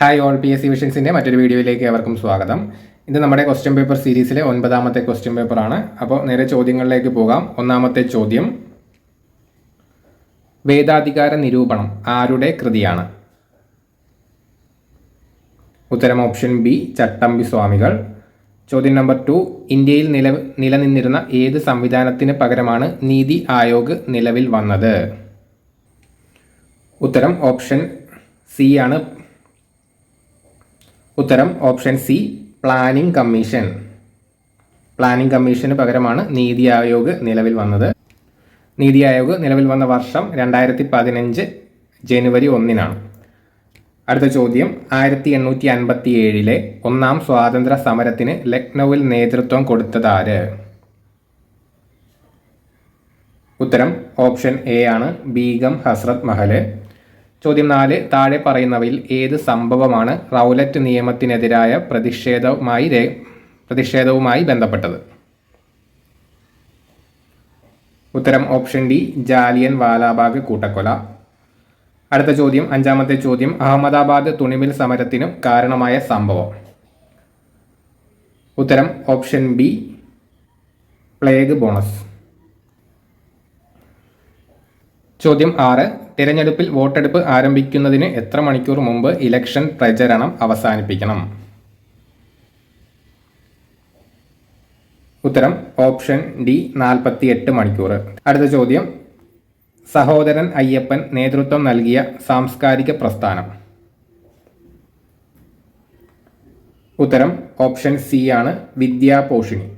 Hi all P S C വിഷൻസിന്റെ മറ്റൊരു വീഡിയോയിലേക്ക് അവർക്കും സ്വാഗതം. ഇത് നമ്മുടെ ക്വസ്റ്റ്യൻ പേപ്പർ സീരീസിലെ ഒൻപതാമത്തെ ക്വസ്റ്റ്യൻ പേപ്പറാണ് അപ്പോൾ നേരെ ചോദ്യങ്ങളിലേക്ക് പോകാം. ഒന്നാമത്തെ ചോദ്യം. വേദാധികാര നിരൂപണം ആരുടെ കൃതിയാണ്? ഉത്തരം ഓപ്ഷൻ ബി ചട്ടമ്പി സ്വാമികൾ. ചോദ്യം നമ്പർ ടു ഇന്ത്യയിൽ നില നിലനിന്നിരുന്ന ഏത് സംവിധാനത്തിന് പകരമാണ് നീതി ആയോഗ് നിലവിൽ വന്നത്? ഉത്തരം ഓപ്ഷൻ സി ആണ്. ഉത്തരം option C planning commission. Planning commission പകരമാണ് നീതി ആയോഗ് നിലവിൽ വന്നത്. നീതി ആയോഗ് നിലവിൽ വന്ന വർഷം രണ്ടായിരത്തി പതിനഞ്ച് ജനുവരി ഒന്നിനാണ്. അടുത്ത ചോദ്യം ആയിരത്തി എണ്ണൂറ്റി അൻപത്തി ഏഴിലെ ഒന്നാം സ്വാതന്ത്ര്യ സമരത്തിന് ലക്നൌവിൽ നേതൃത്വം കൊടുത്തതാര്? ഉത്തരം ഓപ്ഷൻ എ ആണ് ബീഗം ഹസ്രത് മഹൽ. ചോദ്യം നാല് താഴെ പറയുന്നവയിൽ ഏത് സംഭവമാണ് റൗലറ്റ് നിയമത്തിനെതിരായ പ്രതിഷേധവുമായി പ്രതിഷേധവുമായി ബന്ധപ്പെട്ടത്? ഉത്തരം ഓപ്ഷൻ ഡി ജാലിയൻ വാലാബാഗ് കൂട്ടക്കൊല. അടുത്ത ചോദ്യം അഞ്ചാമത്തെ ചോദ്യം അഹമ്മദാബാദ് തുണിമിൽ സമരത്തിനു കാരണമായ സംഭവം. ഉത്തരം ഓപ്ഷൻ ബി പ്ലേഗ് ബോണസ്. ചോദ്യം ആറ് തിരഞ്ഞെടുപ്പിൽ വോട്ടെടുപ്പ് ആരംഭിക്കുന്നതിന് എത്ര മണിക്കൂർ മുമ്പ് ഇലക്ഷൻ പ്രചരണം അവസാനിപ്പിക്കണം? ഉത്തരം ഓപ്ഷൻ ഡി നാൽപ്പത്തി എട്ട് മണിക്കൂർ. അടുത്ത ചോദ്യം. സഹോദരൻ അയ്യപ്പൻ നേതൃത്വം നൽകിയ സാംസ്കാരിക പ്രസ്ഥാനം. ഉത്തരം ഓപ്ഷൻ സി ആണ് വിദ്യാപോഷിണി.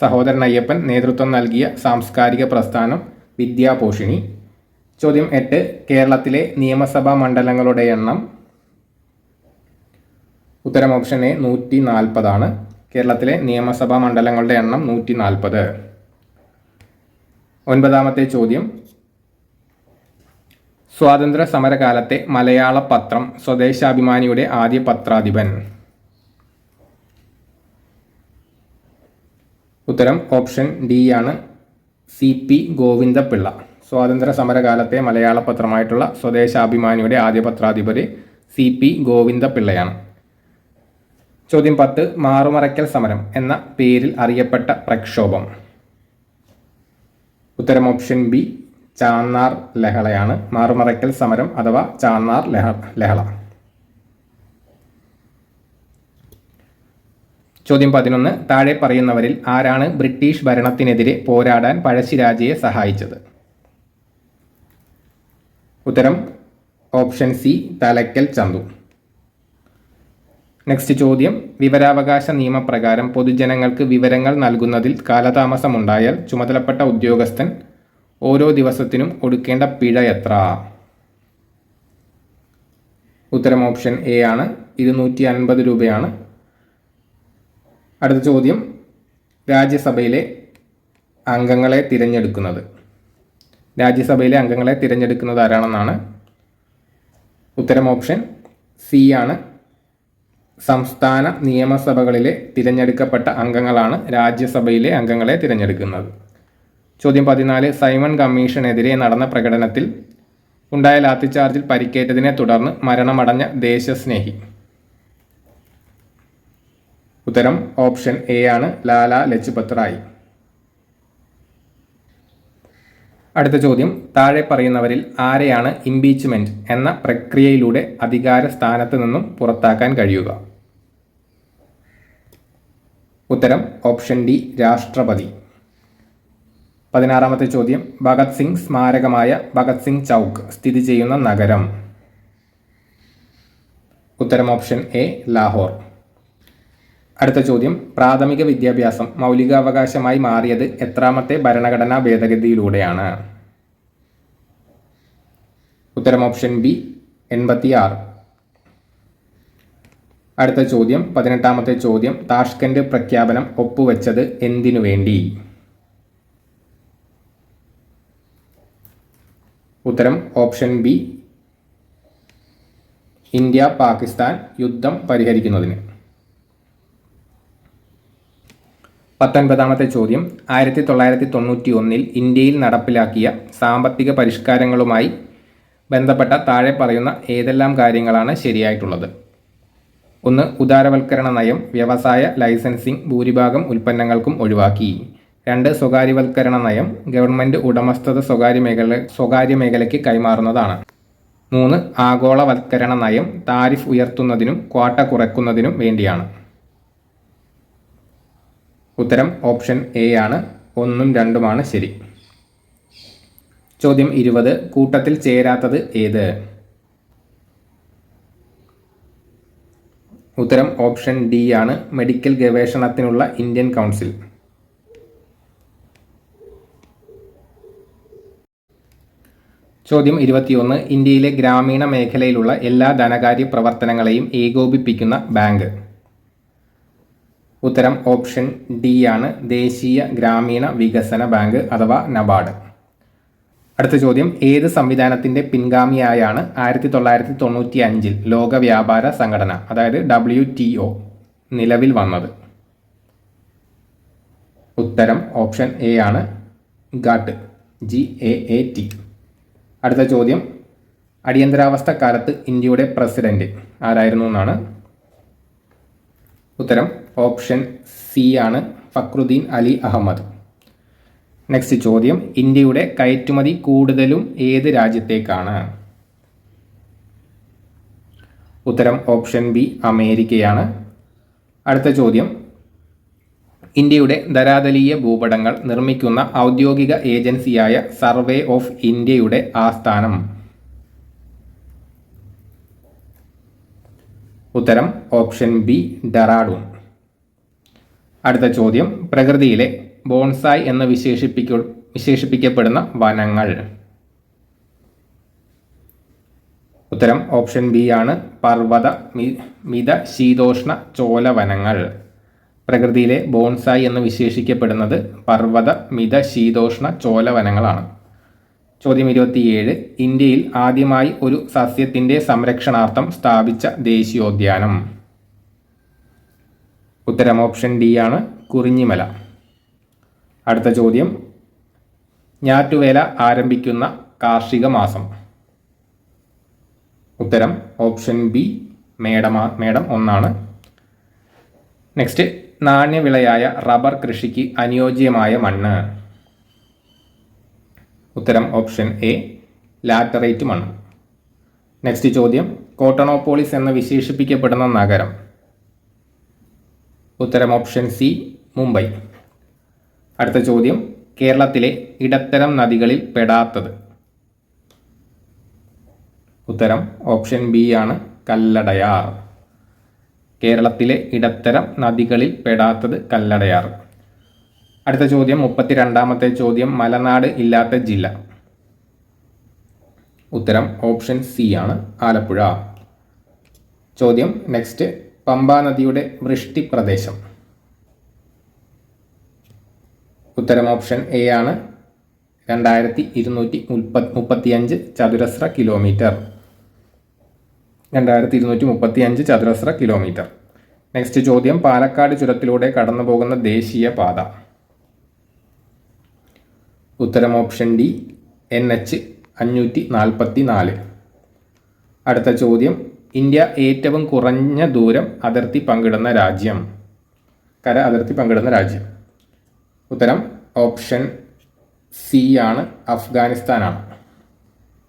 സഹോദരൻ അയ്യപ്പൻ നേതൃത്വം നൽകിയ സാംസ്കാരിക പ്രസ്ഥാനം വിദ്യാപോഷിണി. ചോദ്യം എട്ട്. കേരളത്തിലെ നിയമസഭാ മണ്ഡലങ്ങളുടെ എണ്ണം. ഉത്തരം ഓപ്ഷൻ എ നൂറ്റി നാൽപ്പതാണ് കേരളത്തിലെ നിയമസഭാ മണ്ഡലങ്ങളുടെ എണ്ണം നൂറ്റി നാൽപ്പത് ഒൻപതാമത്തെ ചോദ്യം. സ്വാതന്ത്ര്യ സമരകാലത്തെ മലയാള പത്രം സ്വദേശാഭിമാനിയുടെ ആദ്യ പത്രാധിപൻ. ഉത്തരം ഓപ്ഷൻ ഡി ആണ്. C P Govindapillai. സ്വാതന്ത്ര്യ സമരകാലത്തെ മലയാള പത്രമായിട്ടുള്ള സ്വദേശാഭിമാനിയുടെ ആദ്യ പത്രാധിപർ സി പി ഗോവിന്ദപിള്ളയാണ്. ചോദ്യം പത്ത് മാറുമറയ്ക്കൽ സമരം എന്ന പേരിൽ അറിയപ്പെട്ട പ്രക്ഷോഭം. ഉത്തരം ഓപ്ഷൻ ബി ചാന്നാർ ലഹളയാണ്. മാറുമറയ്ക്കൽ സമരം അഥവാ ചാന്നാർ ലഹ ലഹള. ചോദ്യം പതിനൊന്ന്. താഴെ പറയുന്നവരിൽ ആരാണ് ബ്രിട്ടീഷ് ഭരണത്തിനെതിരെ പോരാടാൻ പഴശ്ശിരാജയെ സഹായിച്ചത്? ഉത്തരം option C Thalakkal Chandu. Next ചോദ്യം വിവരാവകാശ നിയമപ്രകാരം പൊതുജനങ്ങൾക്ക് വിവരങ്ങൾ നൽകുന്നതിൽ കാലതാമസമുണ്ടായാൽ ചുമതലപ്പെട്ട ഉദ്യോഗസ്ഥൻ ഓരോ ദിവസത്തിനും കൊടുക്കേണ്ട പിഴ എത്ര? ഉത്തരം ഓപ്ഷൻ എ ആണ്. ഇരുന്നൂറ്റി അൻപത് രൂപയാണ് അടുത്ത ചോദ്യം. രാജ്യസഭയിലെ അംഗങ്ങളെ തിരഞ്ഞെടുക്കുന്നത്. രാജ്യസഭയിലെ അംഗങ്ങളെ തിരഞ്ഞെടുക്കുന്നത് ആരാണെന്നാണ്? ഉത്തരം ഓപ്ഷൻ സി ആണ്. സംസ്ഥാന നിയമസഭകളിലെ തിരഞ്ഞെടുക്കപ്പെട്ട അംഗങ്ങളാണ് രാജ്യസഭയിലെ അംഗങ്ങളെ തിരഞ്ഞെടുക്കുന്നത്. ചോദ്യം പതിനാല്. സൈമൺ കമ്മീഷനെതിരെ നടന്ന പ്രകടനത്തിൽ ഉണ്ടായ ലാത്തിച്ചാർജിൽ പരിക്കേറ്റതിനെ തുടർന്ന് മരണമടഞ്ഞ ദേശസ്നേഹി. ഉത്തരം ഓപ്ഷൻ എ ആണ്. ലാല ലജ്പത് റായ് അടുത്ത ചോദ്യം. താഴെ പറയുന്നവരിൽ ആരെയാണ് ഇംപീച്ച്മെന്റ് എന്ന പ്രക്രിയയിലൂടെ അധികാര സ്ഥാനത്ത് നിന്നും പുറത്താക്കാൻ കഴിയുക? ഉത്തരം ഓപ്ഷൻ ഡി രാഷ്ട്രപതി. പതിനാറാമത്തെ ചോദ്യം. ഭഗത് സിംഗ് സ്മാരകമായ ഭഗത് സിംഗ് ചൗക്ക് സ്ഥിതി ചെയ്യുന്ന നഗരം. ഉത്തരം ഓപ്ഷൻ എ ലാഹോർ. അടുത്ത ചോദ്യം. പ്രാഥമിക വിദ്യാഭ്യാസം മൗലികാവകാശമായി മാറിയത് എത്രാമത്തെ ഭരണഘടനാ ഭേദഗതിയിലൂടെയാണ്? ഉത്തരം ഓപ്ഷൻ ബി എൺപത്തി ആറ് അടുത്ത ചോദ്യം. പതിനെട്ടാമത്തെ ചോദ്യം. താഷ്കന്റ് പ്രഖ്യാപനം ഒപ്പുവെച്ചത് എന്തിനു വേണ്ടി? ഉത്തരം ഓപ്ഷൻ ബി ഇന്ത്യ പാകിസ്ഥാൻ യുദ്ധം പരിഹരിക്കുന്നതിന്. പത്തൊൻപതാമത്തെ ചോദ്യം. ആയിരത്തി തൊള്ളായിരത്തി തൊണ്ണൂറ്റി ഒന്നിൽ ഇന്ത്യയിൽ നടപ്പിലാക്കിയ സാമ്പത്തിക പരിഷ്കാരങ്ങളുമായി ബന്ധപ്പെട്ട താഴെ പറയുന്ന ഏതെല്ലാം കാര്യങ്ങളാണ് ശരിയായിട്ടുള്ളത്? ഒന്ന് ഉദാരവൽക്കരണ നയം വ്യവസായ ലൈസൻസിംഗ് ഭൂരിഭാഗം ഉൽപ്പന്നങ്ങൾക്കും ഒഴിവാക്കി. രണ്ട് സ്വകാര്യവൽക്കരണ നയം ഗവൺമെന്റ് ഉടമസ്ഥത സ്വകാര്യ മേഖല സ്വകാര്യ മേഖലയ്ക്ക് കൈമാറുന്നതാണ്. മൂന്ന് ആഗോളവൽക്കരണ നയം താരിഫ് ഉയർത്തുന്നതിനും ക്വാട്ട കുറയ്ക്കുന്നതിനും വേണ്ടിയാണ്. ഉത്തരം ഓപ്ഷൻ എ ആണ്. ഒന്നും രണ്ടുമാണ് ശരി. ചോദ്യം ഇരുപത്. കൂട്ടത്തിൽ ചേരാത്തത് ഏത്? ഉത്തരം ഓപ്ഷൻ ഡി ആണ്. മെഡിക്കൽ ഗവേഷണത്തിനുള്ള ഇന്ത്യൻ കൗൺസിൽ. ചോദ്യം ഇരുപത്തിയൊന്ന്. ഇന്ത്യയിലെ ഗ്രാമീണ മേഖലയിലുള്ള എല്ലാ ധനകാര്യ പ്രവർത്തനങ്ങളെയും ഏകോപിപ്പിക്കുന്ന ബാങ്ക്. ഉത്തരം ഓപ്ഷൻ ഡി ആണ്. ദേശീയ ഗ്രാമീണ വികസന ബാങ്ക് അഥവാ നബാർഡ്. അടുത്ത ചോദ്യം ഏത് സംവിധാനത്തിന്റെ പിൻഗാമിയായാണ് ആയിരത്തി തൊള്ളായിരത്തി തൊണ്ണൂറ്റി അഞ്ചിൽ ലോക വ്യാപാര സംഘടന അതായത് ഡബ്ല്യു ടി ഒ നിലവിൽ വന്നത്? ഉത്തരം ഓപ്ഷൻ എ ആണ്. GATT. G A A T. അടുത്ത ചോദ്യം അടിയന്തരാവസ്ഥ കാലത്ത് ഇന്ത്യയുടെ പ്രസിഡന്റ് ആരായിരുന്നു എന്നാണ്? ഉത്തരം ഓപ്ഷൻ സി ആണ് ഫക്രുദ്ദീൻ അലി അഹമ്മദ്. നെക്സ്റ്റ് ചോദ്യം ഇന്ത്യയുടെ കയറ്റുമതി കൂടുതലും ഏത് രാജ്യത്തേക്കാണ്? ഉത്തരം ഓപ്ഷൻ ബി അമേരിക്കയാണ്. അടുത്ത ചോദ്യം ഇന്ത്യയുടെ ധരാതലീയ ഭൂപടങ്ങൾ നിർമ്മിക്കുന്ന ഔദ്യോഗിക ഏജൻസിയായ സർവേ ഓഫ് ഇന്ത്യയുടെ ആസ്ഥാനം. ഉത്തരം ഓപ്ഷൻ ബി ഡെറാഡൂൺ. അടുത്ത ചോദ്യം പ്രകൃതിയിലെ ബോൺസായി എന്ന് വിശേഷിപ്പിക്ക വിശേഷിപ്പിക്കപ്പെടുന്ന വനങ്ങൾ. ഉത്തരം ഓപ്ഷൻ ബി ആണ് പർവത മിത ശീതോഷ്ണ ചോല വനങ്ങൾ. പ്രകൃതിയിലെ ബോൺസായി എന്ന് വിശേഷിക്കപ്പെടുന്നത് പർവത മിത ശീതോഷ്ണ ചോല വനങ്ങളാണ്. ചോദ്യം ഇരുപത്തിയേഴ്. ഇന്ത്യയിൽ ആദ്യമായി ഒരു സസ്യത്തിന്റെ സംരക്ഷണാർത്ഥം സ്ഥാപിച്ച ദേശീയോദ്യാനം. ഉത്തരം ഓപ്ഷൻ ഡി ആണ് കുറിഞ്ഞിമല. അടുത്ത ചോദ്യം. ഞാറ്റുവേല ആരംഭിക്കുന്ന കാർഷിക മാസം. ഉത്തരം ഓപ്ഷൻ ബി മേടമാ മേടം ഒന്നാണ്. നെക്സ്റ്റ് നാണ്യവിളയായ റബ്ബർ കൃഷിക്ക് അനുയോജ്യമായ മണ്ണ്. ഉത്തരം ഓപ്ഷൻ എ ലാറ്ററേറ്റ് മണ്ണ്. നെക്സ്റ്റ് ചോദ്യം കോട്ടണോപോളിസ് എന്ന് വിശേഷിപ്പിക്കപ്പെടുന്ന നഗരം. ഉത്തരം ഓപ്ഷൻ സി മുംബൈ. അടുത്ത ചോദ്യം കേരളത്തിലെ ഇടത്തരം നദികളിൽ പെടാത്തത്. ഉത്തരം ഓപ്ഷൻ ബി ആണ് കല്ലടയാർ. കേരളത്തിലെ ഇടത്തരം നദികളിൽ പെടാത്തത് കല്ലടയാർ. അടുത്ത ചോദ്യം മുപ്പത്തിരണ്ടാമത്തെ ചോദ്യം മലനാട് ഇല്ലാത്ത ജില്ല. ഉത്തരം ഓപ്ഷൻ സി ആണ് ആലപ്പുഴ. ചോദ്യം നെക്സ്റ്റ് പമ്പാ നദിയുടെ വൃഷ്ടി പ്രദേശം. ഉത്തരം ഓപ്ഷൻ എ ആണ് രണ്ടായിരത്തി ഇരുന്നൂറ്റി മുപ്പത്തി മുപ്പത്തിയഞ്ച് ചതുരശ്ര കിലോമീറ്റർ. രണ്ടായിരത്തി ഇരുന്നൂറ്റി മുപ്പത്തി അഞ്ച് ചതുരശ്ര കിലോമീറ്റർ. നെക്സ്റ്റ് ചോദ്യം പാലക്കാട് ചുരത്തിലൂടെ കടന്നു പോകുന്ന ദേശീയ പാത. ഉത്തരം ഓപ്ഷൻ ഡി എൻ എച്ച് അഞ്ഞൂറ്റി നാൽപ്പത്തി നാല് അടുത്ത ചോദ്യം ഇന്ത്യ ഏറ്റവും കുറഞ്ഞ ദൂരം അതിർത്തി പങ്കിടുന്ന രാജ്യം. കര അതിർത്തി പങ്കിടുന്ന രാജ്യം. ഉത്തരം ഓപ്ഷൻ സി ആണ് അഫ്ഗാനിസ്ഥാനാണ്.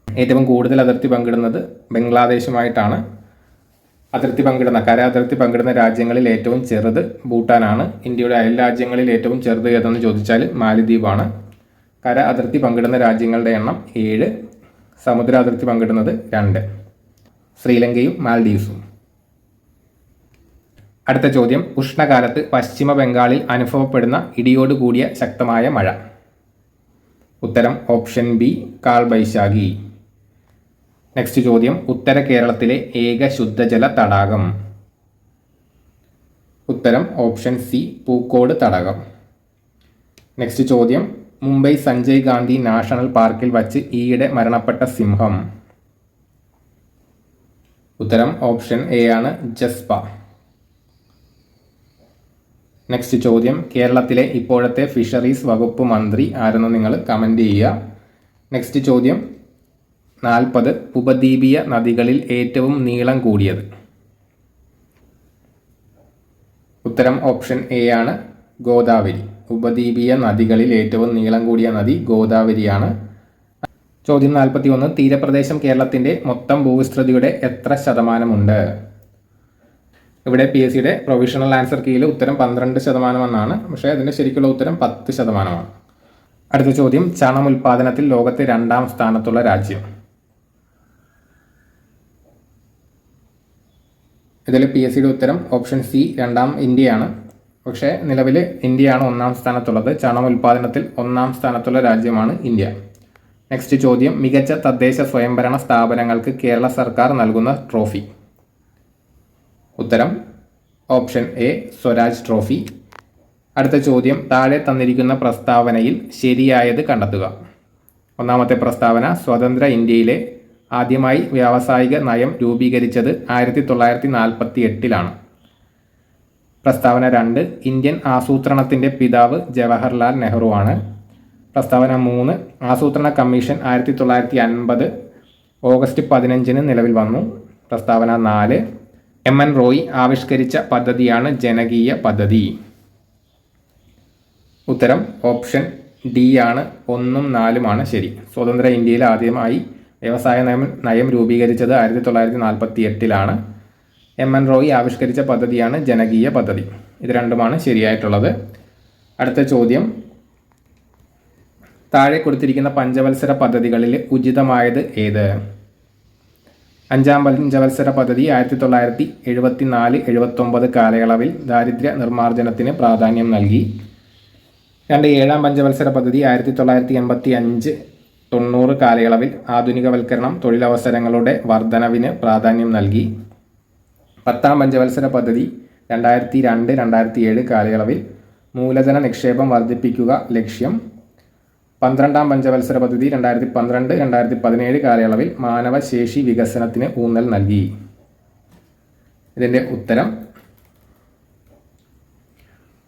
ഏറ്റവും കൂടുതൽ അതിർത്തി പങ്കിടുന്നത് ബംഗ്ലാദേശുമായിട്ടാണ്. അതിർത്തി പങ്കിടുന്ന കര അതിർത്തി പങ്കിടുന്ന രാജ്യങ്ങളിൽ ഏറ്റവും ചെറുത് ഭൂട്ടാനാണ്. ഇന്ത്യയുടെ അയൽ രാജ്യങ്ങളിൽ ഏറ്റവും ചെറുത് ഏതെന്ന് ചോദിച്ചാൽ മാലിദ്വീപാണ്. കര അതിർത്തി പങ്കിടുന്ന രാജ്യങ്ങളുടെ എണ്ണം ഏഴ് സമുദ്ര അതിർത്തി പങ്കിടുന്നത് രണ്ട്. ശ്രീലങ്കയും മാൽഡീവ്സും അടുത്ത ചോദ്യം. ഉഷ്ണകാലത്ത് പശ്ചിമ ബംഗാളിൽ അനുഭവപ്പെടുന്ന ഇടിയോട് കൂടിയ ശക്തമായ മഴ. ഉത്തരം option B Kal Baishakhi next ചോദ്യം. ഉത്തര കേരളത്തിലെ ഏക ശുദ്ധജല തടാകം. ഉത്തരം ഓപ്ഷൻ സി പൂക്കോട് തടാകം. നെക്സ്റ്റ് ചോദ്യം. മുംബൈ സഞ്ജയ് ഗാന്ധി നാഷണൽ പാർക്കിൽ വച്ച് ഈയിടെ മരണപ്പെട്ട സിംഹം. ഉത്തരം ഓപ്ഷൻ എ ആണ് ജസ്പ. നെക്സ്റ്റ് ചോദ്യം. കേരളത്തിലെ ഇപ്പോഴത്തെ ഫിഷറീസ് വകുപ്പ് മന്ത്രി ആരെന്ന് നിങ്ങൾ കമന്റ് ചെയ്യുക. നെക്സ്റ്റ് ചോദ്യം. നാൽപ്പത്. ഉപദ്വീപീയ നദികളിൽ ഏറ്റവും നീളം കൂടിയത്. ഉത്തരം ഓപ്ഷൻ എ ആണ് ഗോദാവരി. ഉപദ്വീപീയ നദികളിൽ ഏറ്റവും നീളം കൂടിയ നദി ഗോദാവരിയാണ്. ചോദ്യം നാൽപ്പത്തി ഒന്ന് തീരപ്രദേശം കേരളത്തിന്റെ മൊത്തം ഭൂവിസ്തൃതിയുടെ എത്ര ശതമാനമുണ്ട്? ഇവിടെ പി എസ് സിയുടെ പ്രൊവിഷണൽ ആൻസർ കീയിൽ ഉത്തരം പന്ത്രണ്ട് ശതമാനമെന്നാണ്. പക്ഷേ അതിന്റെ ശരിക്കുള്ള ഉത്തരം പത്ത് ശതമാനമാണ്. അടുത്ത ചോദ്യം. ചണം ഉൽപാദനത്തിൽ ലോകത്തെ രണ്ടാം സ്ഥാനത്തുള്ള രാജ്യം. ഇതിൽ പി എസ് സിയുടെ ഉത്തരം ഓപ്ഷൻ സി രണ്ടാം ഇന്ത്യയാണ്. പക്ഷേ നിലവിൽ ഇന്ത്യയാണ് ഒന്നാം സ്ഥാനത്തുള്ളത്. ചണം ഉൽപ്പാദനത്തിൽ ഒന്നാം സ്ഥാനത്തുള്ള രാജ്യമാണ് ഇന്ത്യ. നെക്സ്റ്റ് ചോദ്യം. മികച്ച തദ്ദേശ സ്വയംഭരണ സ്ഥാപനങ്ങൾക്ക് കേരള സർക്കാർ നൽകുന്ന ട്രോഫി. ഉത്തരം. Option A Swaraj trophy. അടുത്ത ചോദ്യം. താഴെ തന്നിരിക്കുന്ന പ്രസ്താവനയിൽ ശരിയായത് കണ്ടെത്തുക. ഒന്നാമത്തെ പ്രസ്താവന സ്വതന്ത്ര ഇന്ത്യയിലെ ആദ്യമായി വ്യാവസായിക നയം രൂപീകരിച്ചത് ആയിരത്തി തൊള്ളായിരത്തി നാൽപ്പത്തി എട്ടിലാണ് പ്രസ്താവന രണ്ട് ഇന്ത്യൻ ആസൂത്രണത്തിന്റെ പിതാവ് ജവഹർലാൽ നെഹ്റു ആണ്. പ്രസ്താവന മൂന്ന് ആസൂത്രണ കമ്മീഷൻ ആയിരത്തി തൊള്ളായിരത്തി അൻപത് ഓഗസ്റ്റ് പതിനഞ്ചിന് നിലവിൽ വന്നു. പ്രസ്താവന നാല് എം എൻ റോയ് ആവിഷ്കരിച്ച പദ്ധതിയാണ് ജനകീയ പദ്ധതി. ഉത്തരം ഓപ്ഷൻ ഡി ആണ്. ഒന്നും നാലുമാണ് ശരി. സ്വതന്ത്ര ഇന്ത്യയിൽ ആദ്യമായി വ്യവസായ നയം നയം രൂപീകരിച്ചത് ആയിരത്തി തൊള്ളായിരത്തി നാൽപ്പത്തി എട്ടിലാണ് എം എൻ റോയി ആവിഷ്കരിച്ച പദ്ധതിയാണ് ജനകീയ പദ്ധതി. ഇത് രണ്ടുമാണ് ശരിയായിട്ടുള്ളത്. അടുത്ത ചോദ്യം. താഴെ കൊടുത്തിരിക്കുന്ന പഞ്ചവത്സര പദ്ധതികളിൽ ഉചിതമായത് ഏത്? അഞ്ചാം പഞ്ചവത്സര പദ്ധതി ആയിരത്തി തൊള്ളായിരത്തി എഴുപത്തി നാല് എഴുപത്തൊമ്പത് കാലയളവിൽ ദാരിദ്ര്യ നിർമ്മാർജനത്തിന് പ്രാധാന്യം നൽകി. രണ്ട് ഏഴാം പഞ്ചവത്സര പദ്ധതി ആയിരത്തി തൊള്ളായിരത്തി എൺപത്തി അഞ്ച് തൊണ്ണൂറ് കാലയളവിൽ ആധുനികവൽക്കരണം തൊഴിലവസരങ്ങളുടെ വർധനവിന് പ്രാധാന്യം നൽകി. പത്താം പഞ്ചവത്സര പദ്ധതി രണ്ടായിരത്തി രണ്ട് രണ്ടായിരത്തി ഏഴ് കാലയളവിൽ മൂലധന നിക്ഷേപം വർദ്ധിപ്പിക്കുക ലക്ഷ്യം. പന്ത്രണ്ടാം പഞ്ചവത്സര പദ്ധതി രണ്ടായിരത്തി പന്ത്രണ്ട് രണ്ടായിരത്തി പതിനേഴ് കാലയളവിൽ മാനവശേഷി വികസനത്തിന് ഊന്നൽ നൽകി. ഇതിന്റെ ഉത്തരം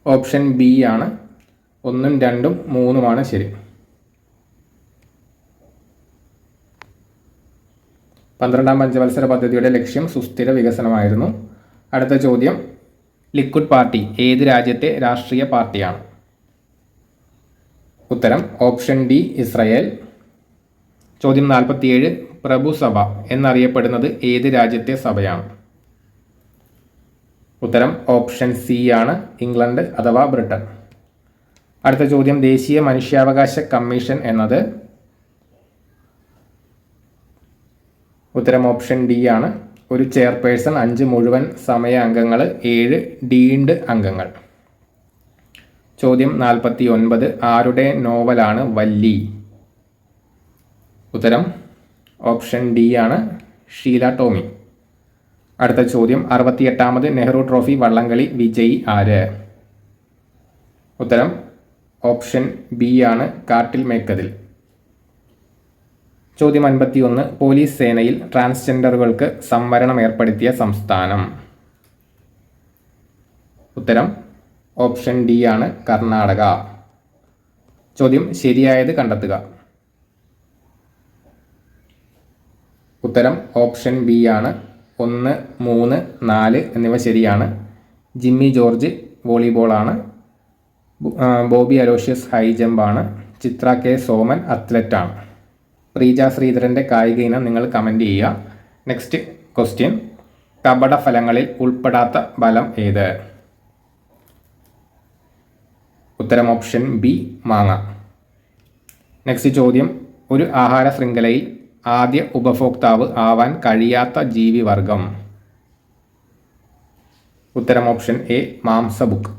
ഓപ്ഷൻ ബി ആണ്. ഒന്നും രണ്ടും മൂന്നുമാണ് ശരി. പന്ത്രണ്ടാം പഞ്ചവത്സര പദ്ധതിയുടെ ലക്ഷ്യം സുസ്ഥിര വികസനമായിരുന്നു. അടുത്ത ചോദ്യം ലിക്വിഡ് പാർട്ടി ഏത് രാജ്യത്തെ രാഷ്ട്രീയ പാർട്ടിയാണ്? ഉത്തരം ഓപ്ഷൻ ഡി ഇസ്രയേൽ. ചോദ്യം നാൽപ്പത്തിയേഴ് പ്രഭുസഭ എന്നറിയപ്പെടുന്നത് ഏത് രാജ്യത്തെ സഭയാണ്? ഉത്തരം ഓപ്ഷൻ സി ആണ് ഇംഗ്ലണ്ട് അഥവാ ബ്രിട്ടൻ. അടുത്ത ചോദ്യം ദേശീയ മനുഷ്യാവകാശ കമ്മീഷൻ എന്നത് ഉത്തരം ഓപ്ഷൻ ഡി ആണ്. ഒരു ചെയർപേഴ്സൺ അഞ്ച് മുഴുവൻ സമയ അംഗങ്ങൾ ഏഴ് ഡീൻഡ് അംഗങ്ങൾ. ചോദ്യം നാൽപ്പത്തി ഒൻപത് ആരുടെ നോവലാണ് വല്ലി? ഉത്തരം ഓപ്ഷൻ ഡി ആണ് ഷീല ടോമി. അടുത്ത ചോദ്യം അറുപത്തിയെട്ടാമത് നെഹ്റു ട്രോഫി വള്ളംകളി വിജയി ആര്? ഉത്തരം ഓപ്ഷൻ ബി ആണ് കാട്ടിൽ മേക്കതിൽ. ചോദ്യം അൻപത്തിയൊന്ന്. പോലീസ് സേനയിൽ ട്രാൻസ്ജെൻഡറുകൾക്ക് സംവരണം ഏർപ്പെടുത്തിയ സംസ്ഥാനം. ഉത്തരം ഓപ്ഷൻ ഡി ആണ് കർണാടക. ചോദ്യം ശരിയായത് കണ്ടെത്തുക. ഉത്തരം ഓപ്ഷൻ ബി ആണ്. ഒന്ന് മൂന്ന് നാല് എന്നിവ ശരിയാണ്. ജിമ്മി ജോർജ് വോളിബോളാണ് ബോബി അലോഷ്യസ് ഹൈ ജമ്പാണ് ചിത്ര കെ. സോമൻ അത്ലറ്റാണ് പ്രീജ ശ്രീധരന്റെ കായിക ഇനം നിങ്ങൾ കമന്റ് ചെയ്യുക. നെക്സ്റ്റ് ക്വസ്റ്റ്യൻ കപട ഫലങ്ങളിൽ ഉൾപ്പെടാത്ത ഫലം ഏത്? ഉത്തരം ഓപ്ഷൻ ബി മാങ്ങ. നെക്സ്റ്റ് ചോദ്യം. ഒരു ആഹാര ശൃംഖലയിൽ ആദ്യ ഉപഭോക്താവ് ആവാൻ കഴിയാത്ത ജീവിവർഗം. ഉത്തരം ഓപ്ഷൻ എ മാംസബുക്ക്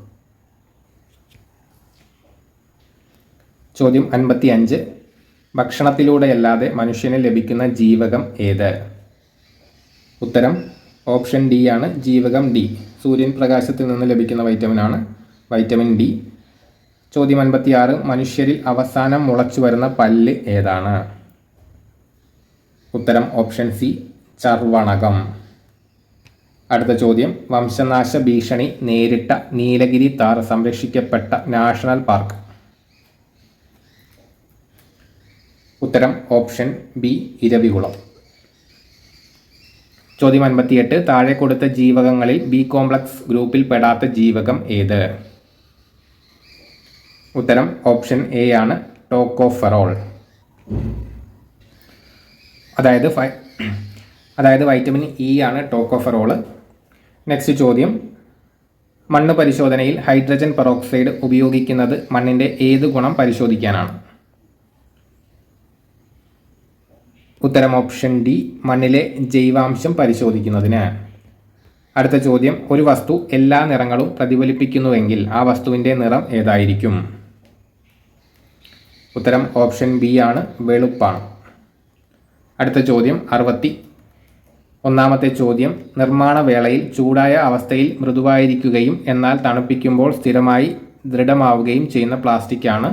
ചോദ്യം അൻപത്തി അഞ്ച് ഭക്ഷണത്തിലൂടെയല്ലാതെ മനുഷ്യന് ലഭിക്കുന്ന ജീവകം ഏത്? ഉത്തരം ഓപ്ഷൻ ഡി ആണ് ജീവകം ഡി. സൂര്യൻ പ്രകാശത്തിൽ നിന്ന് ലഭിക്കുന്ന വൈറ്റമിൻ ആണ് വൈറ്റമിൻ ഡി ചോദ്യം അൻപത്തിയാറ് മനുഷ്യരിൽ അവസാനം മുളച്ചു വരുന്ന പല്ല് ഏതാണ്? ഉത്തരം ഓപ്ഷൻ സി ചർവണകം അടുത്ത ചോദ്യം വംശനാശ ഭീഷണി നേരിട്ട നീലഗിരി താർ സംരക്ഷിക്കപ്പെട്ട നാഷണൽ പാർക്ക്. ഉത്തരം ഓപ്ഷൻ ബി ഇരവികുളം. ചോദ്യം അൻപത്തിയെട്ട് താഴെ കൊടുത്ത ജീവകങ്ങളിൽ ബി കോംപ്ലക്സ് ഗ്രൂപ്പിൽ പെടാത്ത ജീവകം ഏത്? ഉത്തരം ഓപ്ഷൻ എ ആണ് ടോക്കോഫെറോൾ. അതായത് അതായത് വൈറ്റമിൻ ഇ ആണ് ടോക്കോഫെറോൾ നെക്സ്റ്റ് ചോദ്യം മണ്ണ് പരിശോധനയിൽ ഹൈഡ്രജൻ പെറോക്സൈഡ് ഉപയോഗിക്കുന്നത് മണ്ണിന്റെ ഏത് ഗുണം പരിശോധിക്കാനാണ്? ഉത്തരം ഓപ്ഷൻ ഡി മണ്ണിലെ ജൈവാംശം പരിശോധിക്കുന്നതിന്. അടുത്ത ചോദ്യം ഒരു വസ്തു എല്ലാ നിറങ്ങളും പ്രതിഫലിപ്പിക്കുന്നുവെങ്കിൽ ആ വസ്തുവിന്റെ നിറം ഏതായിരിക്കും? ഉത്തരം ഓപ്ഷൻ ബി ആണ് വെളുപ്പാണ്. അടുത്ത ചോദ്യം അറുപത്തി. ഒന്നാമത്തെ ചോദ്യം നിർമ്മാണ വേളയിൽ ചൂടായ അവസ്ഥയിൽ മൃദുവായിരിക്കുകയും എന്നാൽ തണുപ്പിക്കുമ്പോൾ സ്ഥിരമായി ദൃഢമാവുകയും ചെയ്യുന്ന പ്ലാസ്റ്റിക്കാണ്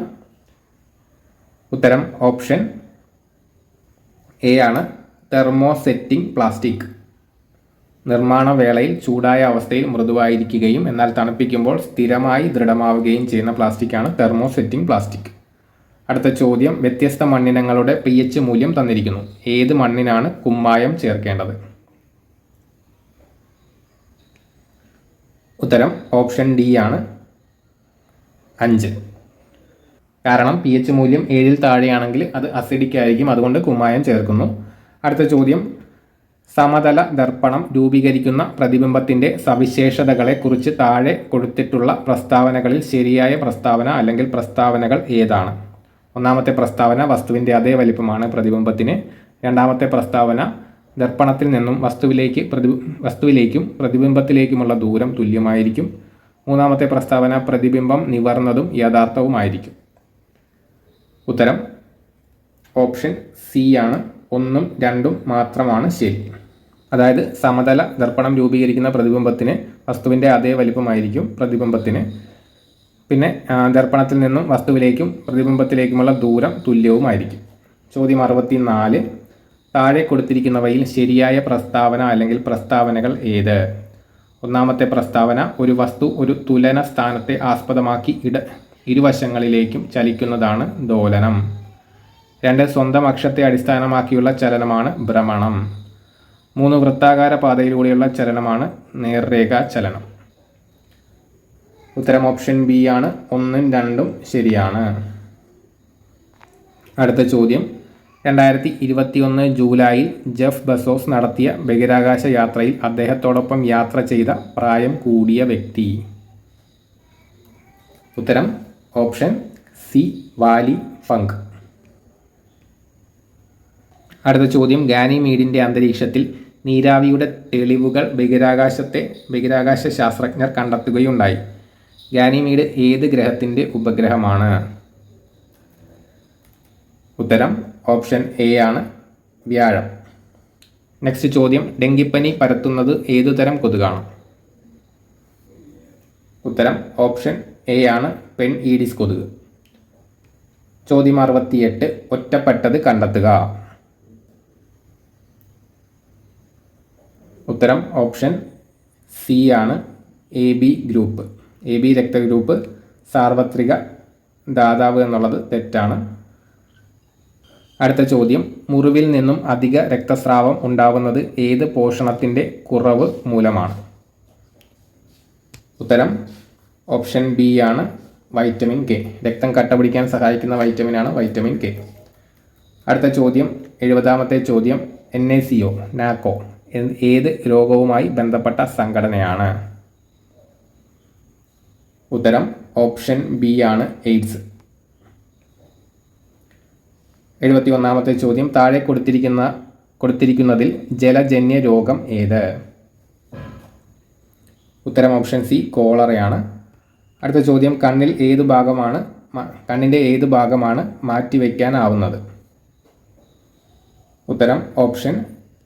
ഉത്തരം ഓപ്ഷൻ എ ആണ് തെർമോസെറ്റിംഗ് പ്ലാസ്റ്റിക് നിർമ്മാണ വേളയിൽ ചൂടായ അവസ്ഥയിൽ മൃദുവായിരിക്കുകയും എന്നാൽ തണുപ്പിക്കുമ്പോൾ സ്ഥിരമായി ദൃഢമാവുകയും ചെയ്യുന്ന പ്ലാസ്റ്റിക്കാണ് തെർമോസെറ്റിംഗ് പ്ലാസ്റ്റിക് അടുത്ത ചോദ്യം വ്യത്യസ്ത മണ്ണിനങ്ങളുടെ പി എച്ച് മൂല്യം തന്നിരിക്കുന്നു. ഏത് മണ്ണിനാണ് കുമ്മായം ചേർക്കേണ്ടത്? ഉത്തരം ഓപ്ഷൻ ഡി ആണ് അഞ്ച്. കാരണം പി എച്ച് മൂല്യം ഏഴിൽ താഴെയാണെങ്കിൽ അത് അസിഡിക് ആയിരിക്കും. അതുകൊണ്ട് കുമ്മായം ചേർക്കുന്നു. അടുത്ത ചോദ്യം. സമതല ദർപ്പണം രൂപീകരിക്കുന്ന പ്രതിബിംബത്തിന്റെ സവിശേഷതകളെക്കുറിച്ച് താഴെ കൊടുത്തിട്ടുള്ള പ്രസ്താവനകളിൽ ശരിയായ പ്രസ്താവന അല്ലെങ്കിൽ പ്രസ്താവനകൾ ഏതാണ്? ഒന്നാമത്തെ പ്രസ്താവന വസ്തുവിന്റെ അതേ വലിപ്പമാണ് പ്രതിബിംബത്തിന്. രണ്ടാമത്തെ പ്രസ്താവന ദർപ്പണത്തിൽ നിന്നും വസ്തുവിലേക്ക് പ്രതി വസ്തുവിലേക്കും പ്രതിബിംബത്തിലേക്കുമുള്ള ദൂരം തുല്യമായിരിക്കും. മൂന്നാമത്തെ പ്രസ്താവന പ്രതിബിംബം നിവർന്നതും യഥാർത്ഥവുമായിരിക്കും. ഉത്തരം ഓപ്ഷൻ സി ആണ്. ഒന്നും രണ്ടും മാത്രമാണ് ശരി. അതായത് സമതല ദർപ്പണം രൂപീകരിക്കുന്ന പ്രതിബിംബത്തിന് വസ്തുവിന്റെ അതേ വലിപ്പമായിരിക്കും പ്രതിബിംബത്തിന്. പിന്നെ ദർപ്പണത്തിൽ നിന്നും വസ്തുവിലേക്കും പ്രതിബിംബത്തിലേക്കുമുള്ള ദൂരം തുല്യവുമായിരിക്കും. ചോദ്യം അറുപത്തി നാല് താഴെ കൊടുത്തിരിക്കുന്നവയിൽ ശരിയായ പ്രസ്താവന അല്ലെങ്കിൽ പ്രസ്താവനകൾ ഏത്? ഒന്നാമത്തെ പ്രസ്താവന ഒരു വസ്തു ഒരു തുലന സ്ഥാനത്തെ ആസ്പദമാക്കി ഇട ഇരുവശങ്ങളിലേക്കും ചലിക്കുന്നതാണ് ദോലനം. രണ്ട് സ്വന്തം അക്ഷത്തെ അടിസ്ഥാനമാക്കിയുള്ള ചലനമാണ് ഭ്രമണം. മൂന്ന് വൃത്താകാര പാതയിലൂടെയുള്ള ചലനമാണ് നേർരേഖ ചലനം. ഉത്തരം ഓപ്ഷൻ ബി ആണ്. ഒന്നും രണ്ടും ശരിയാണ്. അടുത്ത ചോദ്യം. രണ്ടായിരത്തി ഇരുപത്തിയൊന്ന് ജൂലൈയിൽ ജെഫ് ബസോസ് നടത്തിയ ബഹിരാകാശ യാത്രയിൽ അദ്ദേഹത്തോടൊപ്പം യാത്ര ചെയ്ത പ്രായം കൂടിയ വ്യക്തി. ഉത്തരം ഓപ്ഷൻ സി വാലി ഫങ്ക് അടുത്ത ചോദ്യം ഗാനിമീഡിന്റെ അന്തരീക്ഷത്തിൽ നീരാവിയുടെ തെളിവുകൾ ബഹിരാകാശത്തെ ബഹിരാകാശ ശാസ്ത്രജ്ഞർ കണ്ടെത്തുകയുണ്ടായി ഗാനിമീഡ് ഏത് ഗ്രഹത്തിന്റെ ഉപഗ്രഹമാണ്? ഉത്തരം ഓപ്ഷൻ എ ആണ് വ്യാഴം. നെക്സ്റ്റ് ചോദ്യം ഡെങ്കിപ്പനി പരത്തുന്നത് ഏതുതരം കൊതുകാണ്? ഉത്തരം ഓപ്ഷൻ എ ആണ് പെൺ ഈഡിസ് കൊതുക് ചോദ്യം അറുപത്തിയെട്ട് ഒറ്റപ്പെട്ടത് കണ്ടെത്തുക. ഉത്തരം ഓപ്ഷൻ സി ആണ് A B group A B രക്തഗ്രൂപ്പ് സാർവത്രിക ദാതാവ് എന്നുള്ളത് തെറ്റാണ്. അടുത്ത ചോദ്യം മുറിവിൽ നിന്നും അധിക രക്തസ്രാവം ഉണ്ടാവുന്നത് ഏത് പോഷണത്തിന്റെ കുറവ് മൂലമാണ്? ഉത്തരം ഓപ്ഷൻ ബി ആണ് വൈറ്റമിൻ കെ. രക്തം കട്ട പിടിക്കാൻ സഹായിക്കുന്ന വൈറ്റമിനാണ് വൈറ്റമിൻ കെ. അടുത്ത ചോദ്യം എഴുപതാമത്തെ ചോദ്യം N A C O NACO ഏത് രോഗവുമായി ബന്ധപ്പെട്ട സംഘടനയാണ്? ഉത്തരം ഓപ്ഷൻ ബി ആണ് എയ്ഡ്സ്. എഴുപത്തി ഒന്നാമത്തെ ചോദ്യം താഴെ കൊടുത്തിരിക്കുന്ന കൊടുത്തിരിക്കുന്നതിൽ ജലജന്യ രോഗം ഏത്? ഉത്തരം ഓപ്ഷൻ സി കോളറയാണ്. അടുത്ത ചോദ്യം കണ്ണിൽ ഏത് ഭാഗമാണ് കണ്ണിന്റെ ഏത് ഭാഗമാണ് മാറ്റിവെക്കാനാവുന്നത്? ഉത്തരം ഓപ്ഷൻ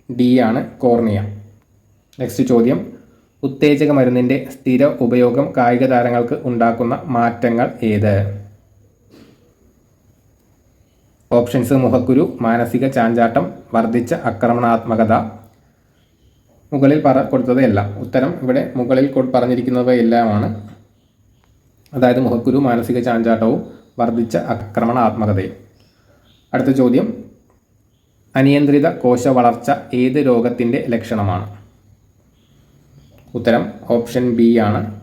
ഡി ആണ് കോർണിയ. നെക്സ്റ്റ് ചോദ്യം ഉത്തേജക മരുന്നിന്റെ സ്ഥിര ഉപയോഗം കായിക താരങ്ങൾക്ക് ഉണ്ടാക്കുന്ന മാറ്റങ്ങൾ ഏത്? ഓപ്ഷൻസ് മുഖക്കുരു മാനസിക ചാഞ്ചാട്ടം വർദ്ധിച്ച ആക്രമണാത്മകത. മുകളിൽ പറ കൊടുത്തതെല്ലാം ഉത്തരം ഇവിടെ മുകളിൽ പറഞ്ഞിരിക്കുന്നവയെല്ലാമാണ് അതായത് മുഖക്കുരു മാനസിക ചാഞ്ചാട്ടവും വർദ്ധിച്ച ആക്രമണാത്മകതയും. അടുത്ത ചോദ്യം. അനിയന്ത്രിത കോശ വളർച്ച ഏത് രോഗത്തിന്റെ ലക്ഷണമാണ്? ഉത്തരം ഓപ്ഷൻ ബി ആണ്.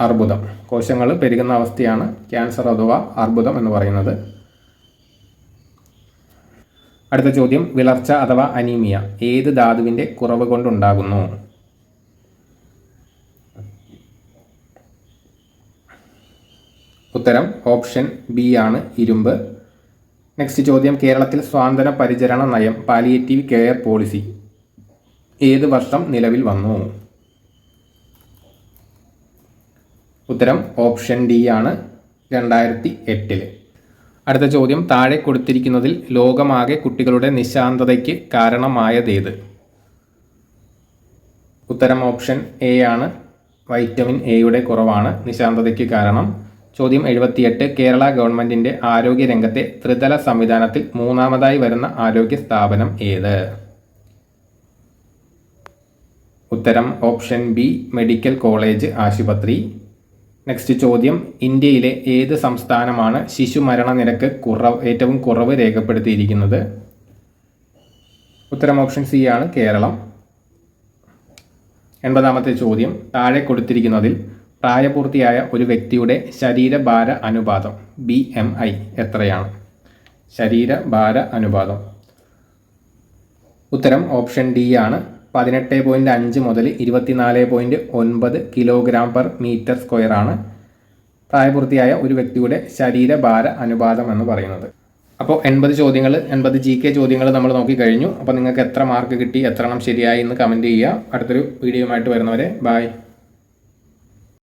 അർബുദം. കോശങ്ങൾ പെരുകുന്ന അവസ്ഥയാണ് ക്യാൻസർ അഥവാ അർബുദം എന്ന് പറയുന്നത്. അടുത്ത ചോദ്യം. വിളർച്ച അഥവാ അനീമിയ ഏത് ധാതുവിന്റെ കുറവ് കൊണ്ടുണ്ടാകുന്നു? ഉത്തരം ഓപ്ഷൻ ബി ആണ് ഇരുമ്പ്. നെക്സ്റ്റ് ചോദ്യം കേരളത്തിൽ സ്വാതന്ത്ര്യ പരിചരണ നയം പാലിയേറ്റീവ് കെയർ പോളിസി ഏത് വർഷം നിലവിൽ വന്നു? ഉത്തരം ഓപ്ഷൻ ഡി ആണ് രണ്ടായിരത്തി എട്ടിൽ അടുത്ത ചോദ്യം താഴെ കൊടുത്തിരിക്കുന്നതിൽ ലോകമാകെ കുട്ടികളുടെ നിശാന്തതയ്ക്ക് കാരണമായതേത്? ഉത്തരം ഓപ്ഷൻ എ ആണ്. വൈറ്റമിൻ എയുടെ കുറവാണ്. നിശാന്തതയ്ക്ക് കാരണം ചോദ്യം എഴുപത്തിയെട്ട്. കേരള ഗവൺമെന്റിന്റെ ആരോഗ്യ രംഗത്തെ ത്രിതല സംവിധാനത്തിൽ മൂന്നാമതായി വരുന്ന ആരോഗ്യ സ്ഥാപനം ഏത്? ഉത്തരം ഓപ്ഷൻ ബി മെഡിക്കൽ കോളേജ് ആശുപത്രി. നെക്സ്റ്റ് ചോദ്യം ഇന്ത്യയിലെ ഏത് സംസ്ഥാനമാണ് ശിശു മരണനിരക്ക് കുറവ് ഏറ്റവും കുറവ് രേഖപ്പെടുത്തിയിരിക്കുന്നത്? ഉത്തരം ഓപ്ഷൻ സി ആണ് കേരളം. എൺപതാമത്തെ ചോദ്യം താഴെ കൊടുത്തിരിക്കുന്നതിൽ പ്രായപൂർത്തിയായ ഒരു വ്യക്തിയുടെ ശരീരഭാര അനുപാതം ബി എം ഐ എത്രയാണ്? ശരീരഭാര അനുപാതം. ഉത്തരം ഓപ്ഷൻ ഡി ആണ്. പതിനെട്ട് പോയിന്റ് അഞ്ച് മുതൽ ഇരുപത്തിനാല് പോയിന്റ് ഒൻപത് കിലോഗ്രാം പെർ മീറ്റർ സ്ക്വയർ ആണ് പ്രായപൂർത്തിയായ ഒരു വ്യക്തിയുടെ ശരീരഭാര അനുപാതം എന്ന് പറയുന്നത്. അപ്പോൾ എൺപത് ചോദ്യങ്ങൾ എൺപത് ജി കെ ചോദ്യങ്ങൾ നമ്മൾ നോക്കിക്കഴിഞ്ഞു അപ്പോൾ നിങ്ങൾക്ക് എത്ര മാർക്ക് കിട്ടി എത്ര എണ്ണം ശരിയായി എന്ന് കമന്റ് ചെയ്യുക. അടുത്തൊരു വീഡിയോയുമായിട്ട് വരുന്നവരെ ബായ്